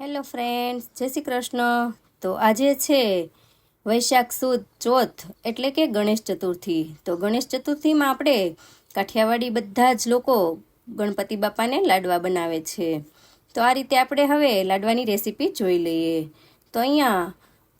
Hello friends, જય શ્રી કૃષ્ણ. તો આજે છે વૈશાખ સુદ ચોથ એટલે કે ગણેશ ચતુર્થી. તો ગણેશ ચતુર્થીમાં આપણે કાઠિયાવાડી બધા જ લોકો ગણપતિ બાપાને લાડવા બનાવે છે. તો આ રીતે આપણે હવે લાડવાની રેસીપી જોઈ લઈએ. તો અહીંયા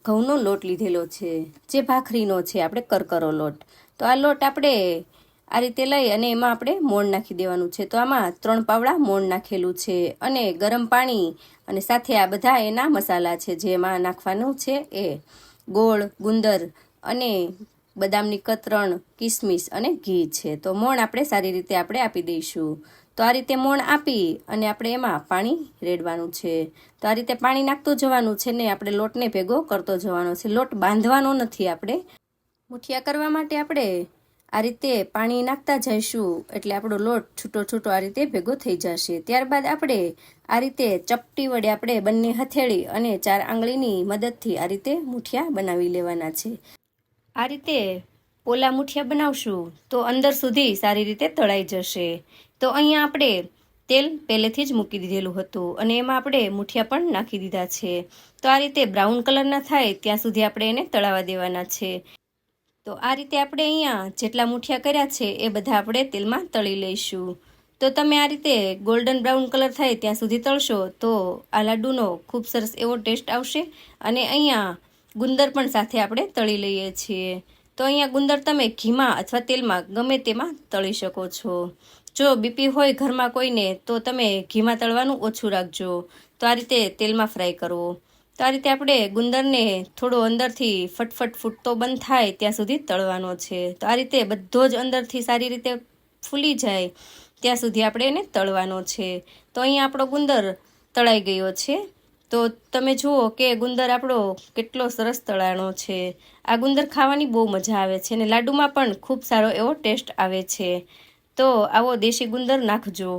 ઘઉંનો લોટ લીધેલો છે, જે ભાખરીનો છે, આપણે કરકરો લોટ. તો આ લોટ આપણે આ રીતે લઈ અને એમાં આપણે મોણ નાખી દેવાનું છે. તો આમાં ત્રણ પાવડા મોણ નાખેલું છે અને ગરમ પાણી અને સાથે આ બધા એના મસાલા છે જે એમાં નાખવાનું છે એ ગોળ, ગુંદર અને બદામની કતરણ, કિસમિસ અને ઘી છે. તો મોણ આપણે સારી રીતે આપણે આપી દઈશું. તો આ રીતે મોણ આપી અને આપણે એમાં પાણી રેડવાનું છે. તો આ રીતે પાણી નાખતું જવાનું છે ને આપણે લોટને ભેગો કરતો જવાનો છે. લોટ બાંધવાનો નથી આપણે. મુઠિયા કરવા માટે આપણે આ રીતે પાણી નાખતા જઈશું એટલે આપણો લોટ છૂટો છૂટો આ રીતે ભેગો થઈ જશે. ત્યારબાદ આપણે આ રીતે ચપટી વડે આપણે બંને હથેળી અને ચાર આંગળીની મદદથી આ રીતે મુઠિયા બનાવી લેવાના છે. આ રીતે પોલા મુઠિયા બનાવશું તો અંદર સુધી સારી રીતે તળાઈ જશે. તો અહીંયા આપણે તેલ પહેલેથી જ મૂકી દીધેલું હતું અને એમાં આપણે મુઠિયા પણ નાખી દીધા છે. તો આ રીતે બ્રાઉન કલરના થાય ત્યાં સુધી આપણે એને તળાવા દેવાના છે. તો આ રીતે આપણે અહીંયા જેટલા મુઠિયા કર્યા છે, એ બધા આપણે તેલમાં તળી લઈશું. તો તમે આ રીતે ગોલ્ડન બ્રાઉન કલર થાય ત્યાં સુધી તળશો, તો આ લાડુનો ખૂબ સરસ એવો ટેસ્ટ આવશે અને અહીંયા ગુંદર પણ સાથે આપણે તળી લઈએ છીએ. તો અહીંયા ગુંદર તમે ઘીમાં અથવા તેલમાં ગમે તેમાં તળી શકો છો. જો બીપી હોય ઘરમાં કોઈને, તો તમે ઘીમાં તળવાનું ઓછું રાખજો. તો આ રીતે તેલમાં ફ્રાય કરવો તો આ રીતે આપણે ગુંદરને થોડો અંદરથી ફટફટ ફૂટતો બંધ થાય ત્યાં સુધી તળવાનો છે. તો આ રીતે બધો જ અંદરથી સારી રીતે ફૂલી જાય ત્યાં સુધી આપણે એને તળવાનો છે. તો અહીંયા આપણો ગુંદર તળાઈ ગયો છે. તો તમે જુઓ કે ગુંદર આપણો કેટલો સરસ તળાણો છે. આ ગુંદર ખાવાની બહુ મજા આવે છે અને લાડુમાં પણ ખૂબ સારો એવો ટેસ્ટ આવે છે. તો આવો દેશી ગુંદર નાખજો.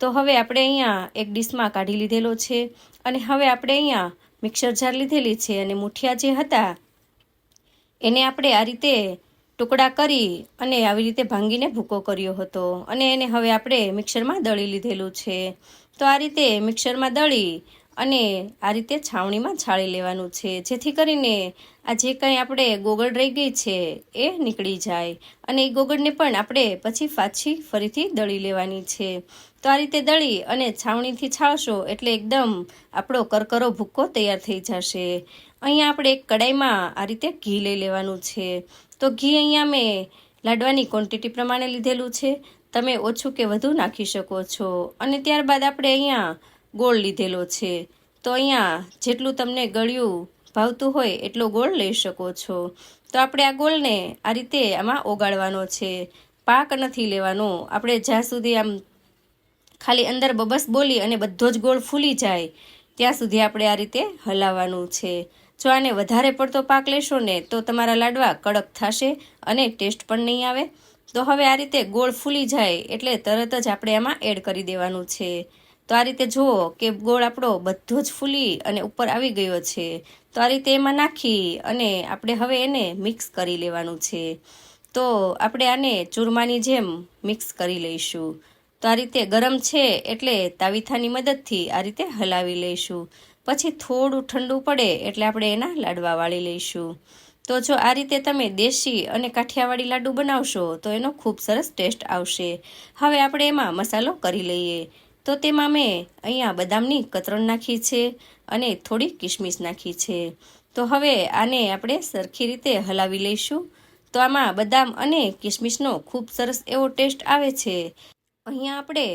તો હવે આપણે અહીંયા એક ડીશમાં કાઢી લીધેલો છે અને હવે આપણે અહીંયા મિક્સર જાર લીધેલી છે અને મુઠિયા જે હતા, એને આપણે આ રીતે ટુકડા કરી અને આવી રીતે ભાંગીને ભૂકો કર્યો હતો અને એને હવે આપણે મિક્સરમાં દળી લીધેલું છે. તો આ રીતે મિક્સરમાં દળી અને આ રીતે છાવણીમાં છાળી લેવાનું છે. જેથી કરીને આ જે કંઈ આપણે ગોગળ રહી ગઈ છે એ નીકળી જાય. અને એ ગોગળને પણ આપણે પછી પાછી ફરીથી દળી લેવાની છે. તો આ રીતે દળી અને છાવણીથી છાળશો એટલે એકદમ આપણો કરકરો ભૂક્કો તૈયાર થઈ જશે. અહીંયા આપણે એક કડાઈમાં આ રીતે ઘી લઈ લેવાનું છે. તો ઘી અહીંયા મેં લાડવાની ક્વોન્ટિટી પ્રમાણે લીધેલું છે. તમે ઓછું કે વધુ નાખી શકો છો. અને ત્યારબાદ આપણે અહીંયા ગોળ લીધેલો છે. તો અહીંયા જેટલું તમને ગળ્યું ભાવતું હોય એટલો ગોળ લઈ શકો છો. તો આપણે આ ગોળને આ રીતે આમાં ઓગાળવાનો છે. પાક નથી લેવાનો. આપણે જ્યાં સુધી આમ ખાલી અંદર બબસ બોલી અને બધો જ ગોળ ફૂલી જાય, ત્યાં સુધી આપણે આ રીતે હલાવવાનું છે. જો આને વધારે પડતો પાક લેશો ને, તો તમારા લાડવા કડક થશે અને ટેસ્ટ પણ નહીં આવે. તો હવે આ રીતે ગોળ ફૂલી જાય એટલે તરત જ આપણે આમાં એડ કરી દેવાનું છે. તો આ રીતે જુઓ કે ગોળ આપણો બધો જ ફૂલી અને ઉપર આવી ગયો છે. તો આ રીતે એમાં નાખી અને આપણે હવે એને મિક્સ કરી લેવાનું છે. તો આપણે આને ચૂરમાની જેમ મિક્સ કરી લઈશું. તો આ રીતે ગરમ છે એટલે તાવીથાની મદદથી આ રીતે હલાવી લઈશું. પછી થોડું ઠંડુ પડે એટલે આપણે એના લાડવા વાળી લઈશું. તો જો આ રીતે તમે દેશી અને કાઠિયાવાડી લાડુ બનાવશો તો એનો ખૂબ સરસ ટેસ્ટ આવશે. હવે આપણે એમાં મસાલો કરી લઈએ. તો તેમાં મેં અહીંયા બદામની કતરણ નાખી છે અને થોડી કિશમિશ નાખી છે. તો હવે આને આપણે સરખી રીતે હલાવી લઈશું. તો આમાં બદામ અને કિશમિશનો ખૂબ સરસ એવો ટેસ્ટ આવે છે. અહીંયા આપણે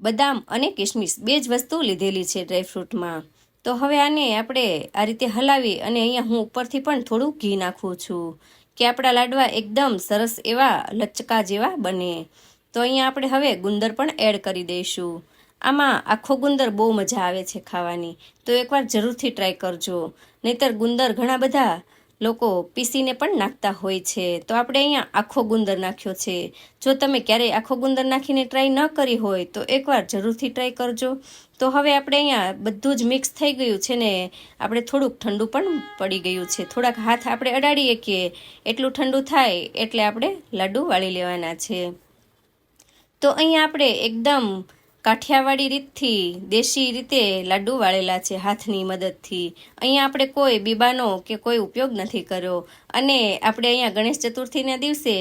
બદામ અને કિશમિશ બે જ વસ્તુ લીધેલી છે ડ્રાયફ્રૂટમાં તો હવે આને આપણે આ રીતે હલાવી અને અહીંયા હું ઉપરથી પણ થોડું ઘી નાખું છું કે આપણા લાડવા એકદમ સરસ એવા લચકા જેવા બને. તો અહીંયા આપણે હવે ગુંદર પણ એડ કરી દઈશું. આમાં આખો ગુંદર બહુ મજા આવે છે ખાવાની. તો એકવાર જરૂરથી ટ્રાય કરજો. નહીતર ગુંદર ઘણા બધા લોકો પીસીને પણ નાખતા હોય છે. તો આપણે અહીંયા આખો ગુંદર નાખ્યો છે. જો તમે ક્યારેય આખો ગુંદર નાખીને ટ્રાય ન કરી હોય, તો એકવાર જરૂરથી ટ્રાય કરજો. તો હવે આપણે અહીંયા બધું જ મિક્સ થઈ ગયું છે ને, આપણે થોડુંક ઠંડુ પણ પડી ગયું છે. થોડાક હાથ આપણે અડાડીએ કે એટલું ઠંડુ થાય એટલે આપણે લાડુ વાળી લેવાના છે. તો અહીંયા આપણે એકદમ કાઠિયાવાડી રીતથી દેશી રીતે લાડુ વાળેલા છે હાથની મદદથી. અહીંયા આપણે કોઈ બીબાનો કે કોઈ ઉપયોગ નથી કર્યો. અને આપણે અહીંયા ગણેશ ચતુર્થીના દિવસે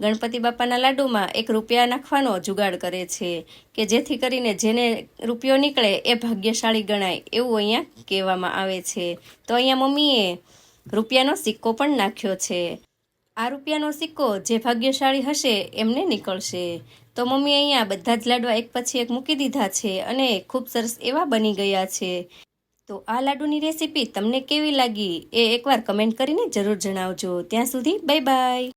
ગણપતિ બાપાના લાડુમાં એક રૂપિયા નાખવાનો જુગાડ કરે છે કે જેથી કરીને જેને રૂપિયો નીકળે એ ભાગ્યશાળી ગણાય એવું અહીંયા કહેવામાં આવે છે. તો અહીંયા મમ્મીએ રૂપિયાનો સિક્કો પણ નાખ્યો છે. આ રૂપિયાનો સિક્કો જે ભાગ્યશાળી હશે એમને નીકળશે. તો મમ્મી અહીંયા બધા જ લાડવા એક પછી એક મૂકી દીધા છે અને ખૂબ સરસ એવા બની ગયા છે. તો આ લાડુની રેસીપી તમને કેવી લાગી એ એકવાર કમેન્ટ કરીને જરૂર જણાવજો. ત્યાં સુધી બાય બાય.